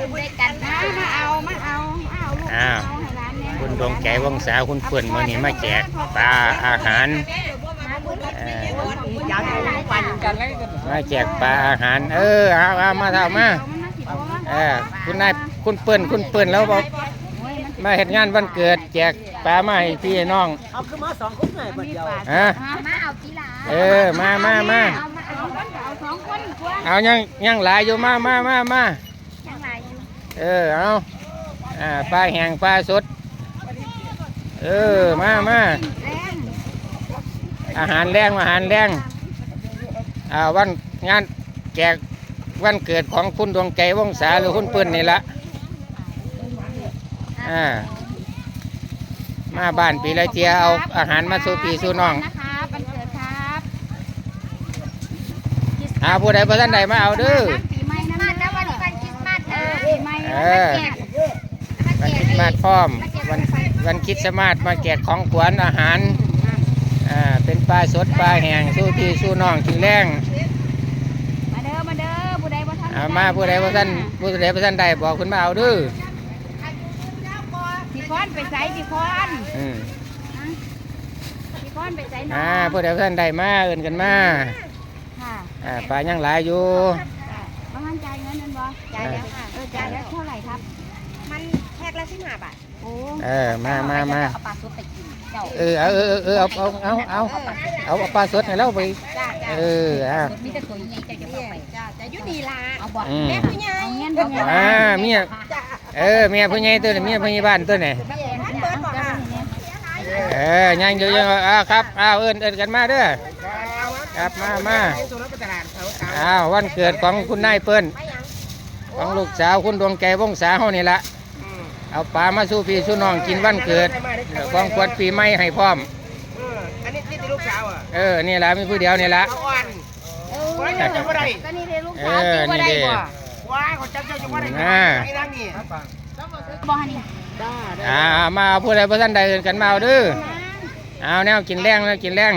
บุญด้วยกันนะมาเอามาเอามาเอาลูกอ้าวเอาให้ร้านเนี่ยคุณดวงใจวงศาคุณเพื่อนมื่อนี้มาแจกปลาอาหารเอออยากให้ปันกันเลยมาแจกปลาอาหาร เออเอาเอามาเท่ามาเออคุณนายคุณเปิ้นคุณเปิ้นแล้วบอกมาเห็นงานวันเกิด แจกปลามาให้พี่น้องเอาขึ้นมาสองคนหน่อยบัดเดียวฮะมาเอากีฬาเออมามามาเอามาเอาเอาสองคนกว่าเอายังยังหลายอยู่มามามามายังไงอยู่ เออเอาอ่าปลาแห้งปลาสด เออมามาแรงอาหารแรงอาหารแรงอ่าวันงานแจกวันเกิดของคุณดวงใจวงศาหรือคุณเปิ้นนี่ละอ่ามาบ้านปีละเจียเอาอาหารมาสู่ปีสู่น้องนะคะบันเกิดครับอาผู้ใดผู้ท่านใดมาเอาเด้อ เออวันคริสต์มาสพร้อมวันวันคริดสต์มาสมาแจกของขวัญอาหารอ่าเป็นปลาสดปลาแห้งสู้พี่สู้น้องกินแรงมาเด้อมาเด้อผู้ใดบ่ทันอ่ามาผู้ใดผู้ท่านผู้ใดผู้ท่านใดบอกคุณมาเอาเด้อพี่พรไปใส่พี่พรอืมพี่พรไปใส่น้อ่าองผู้ใดผู้ท่านใดมาเอื่นกันมาค่ะอ่าปลายังหลายอยู่ บ้านจ่ายเงินนั่นบ่จ่ายแล้วค่ะ เออจ่ายแล้วเท่าไหร่ครับ มันแพ็คละสิบห้าบาท โอ้เออมามามาเอาปลาซุปไปกินเจ้าเออเอาเออเออเออเอาเอาเอาเอาเอาเอาปลาสดให้เราไปจ้าจ้าเอออ่ามีแต่ตัวใหญ่เจ้าจะเอาไปจ้าจะยุดีละเอาบ่อืมแม่ผู้ใหญ่เอาเงินเดือนอ่าเมียเออเมียผู้ใหญ่ตัวนี้เมียผู้ใหญ่บ้านตัวนี้เปิดบ่ค่ะเออยังอยู่ยังอ่าครับอ้าวเอินเอินกันมาเด้อ ครับมามาอ้าววันเกิดของคุณนายเปิ้นของลูกสาวคุณดวงใจวงศาเฮานี่ละเอาปลามาสู่พี่สู่น้องกินวันเกิดเออของขวัญปีใหม่ให้พร้อมอันนี้นี่ลูกสาวอะเออนี่ละมีผู้เดียวนี่ละเอาอ่อนเอบ่ได้ยังบ่ได้ก็นี่เลยลูกเอสาวอกินบ่นี่ได้เด้บ่ว้าเขาจับเจ้าจะว่าได้อ่าไอ้นั่งนี่บ่นี่อ่ามาเอาผู้ใดผู้ท่านใดเอินกันมาเอาเด้อเอาแนวกินแรงแล้วกินแรง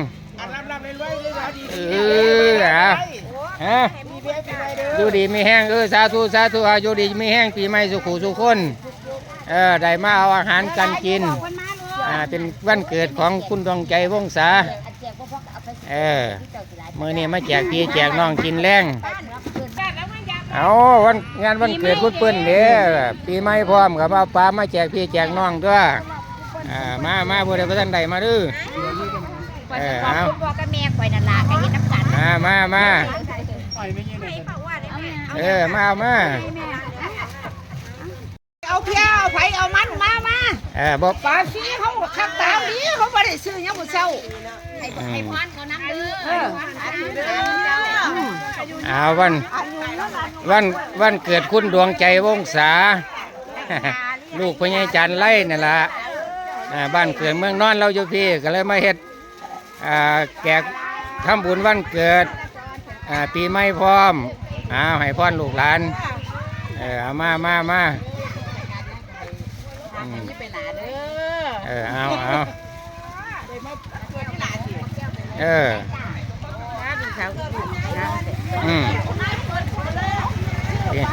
เลยสาดีเออเอาฮะมีเบี้ยปีใหม่เด้ออยู่ดีมีแห้งเออสาธุสาธุอาอยู่ดีมีแห้งปีใหม่สุขุสุขคนเออได้มาเอาอาหารกันกินคนมาเลยอ่าเป็นวันเกิดของคุณดวงใจวงศาอันเจียก็พกเอาไปเออเจ้าสิหลายมื่อนี้มาแจกพี่แจกน้องกินแรงเอาวันงานวันเกิดคุณเปิ้นเด้อปีใหม่พร้อมกับเอาปลามาแจกพี่แจกน้องด้วยอ่ามามาผู้ใดผู้ท่านใดมาดื้อ ข่อยจะขอบคุณพ่อกับแม่ข่อยนั่นล่ะก็เฮ็ดน้ำกันมามามาเออมาเอามาเอาเพียวเอาไผเอามันมามาเออบอกปลาซีเขาคักตามนี้เขาบ่ได้ซื้อหยังบ่เซาอืมให้พรเขานำเด้อเอาวัน วันวันเกิดคุณดวงใจวงศา ลูกพญายจันทร์ไล่นี่นละอ่าบ้านเกิดเมืองนอนเราอยู่พี่ก็เลยมาเฮ็ดอ่า แกกทำบุญวันเกิดอ่าปีใหม่พร้อมเอาให้พรลูกหลานเออเอามามามาอืมไปหลาเด้อเออเอาเอาเอออืมนี่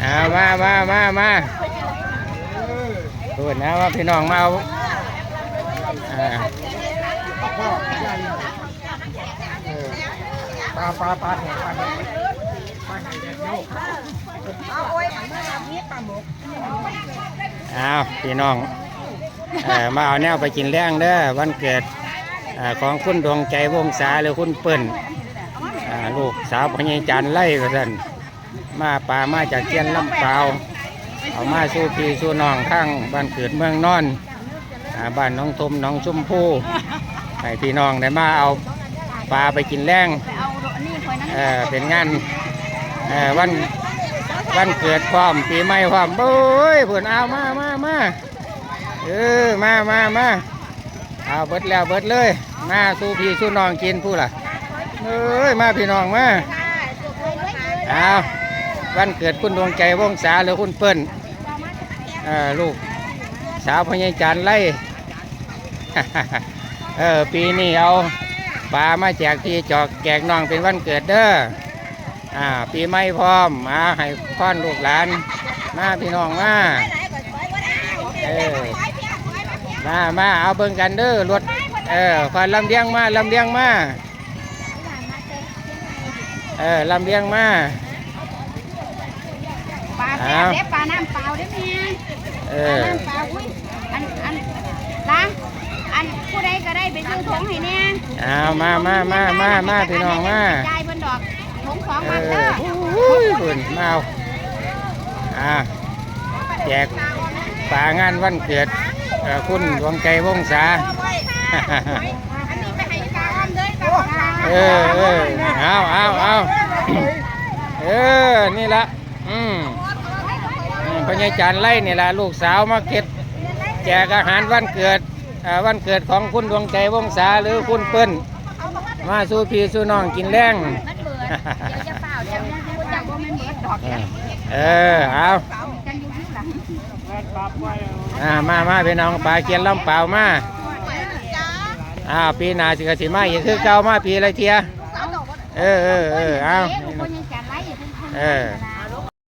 เอามามามามาดูนะว่าพี่น้องมาเอาอ่า ปลาปลาปลาแห้งปลาแห้งปลาแหงเด็ดโยกเอาพี่น้องเอ่อมาเอาแนวไปกินแรงเด้อวันเกิดของคุณดวงใจวงศาหรือคุณเปิ้นอ่าลูกสาวพญจันไล่กระสันมาป่ามาจากเทียนลำเปล่าเอามาสู้พี่สู้น้องข้างบ้านเกิดเมืองนอนบ้านน้องทมน้องชุมพู่ ให้พี่น้องได้มาเอาปลาไปกินแรงไปเอาอันนี้คอยนั่งเออเป็นงานเออวันวันเกิดพร้อมปีใหม่พร้อมโอ้ยเพื่อนเอามามามาเออมามามาเอาเบิดแล้วเบิดเลย มาสู้พี่สู้น้องกินผู้ล่ะเอ้ยมาพี่น้องมาเอาวันเกิดคุณดวงใจวงศาหรือคุณเปิ้นเออลูกสาวพญายจันทร์ไล่ เออปีนี้เอาปลามาแจกพี่จอกแจกน้องเป็นวันเกิดเด้ออ่า ปีใหม่พร้อมมาให้พ่อนลูกหลานมาพี่น้องมาเออมามาเอาเบิ่งกันเด้อรถเออคอยลำเลียงมาลำเลียงมาเออลำเลียงมาปลาแซ่บเด้ปลาน้ำเปล่าเด้แม่เอปลาอน้ำเปล่าอุ้ยอันอันล้าง อันผู้ใดก็ได้ไปซื้อถุงให้แน่เอามามามามามาพี่น้องมาจ่ายเพิ่นดอกถุงสองเอมัดอเด้ออุ้ยเพิ่นมาเอาอ่าแจกปลางานวันเกิดเอ่อคุณดวงใจวงศาอันนี้ไปให้ตาอ้อมเลยตาอ้อมเออเออเอาเอาเอาเออ นี่ละอืมอืมพญาจารย์ไล่นี่ละลูกสาวมาเก็บแจกอาหารวันเกิดอ่า วันเกิดของคุณดวงใจวงศาหรือคุณเปิ้นมาสู้พี่สู้น้องกินแรงเออเอาอ่ามามาพี่น้องปลาเกียนลำเปล่ามาอ่าปีหน้าสิกสิมาอีกคือเก่ามาปีละไรเทียเออเออเออเอาเออ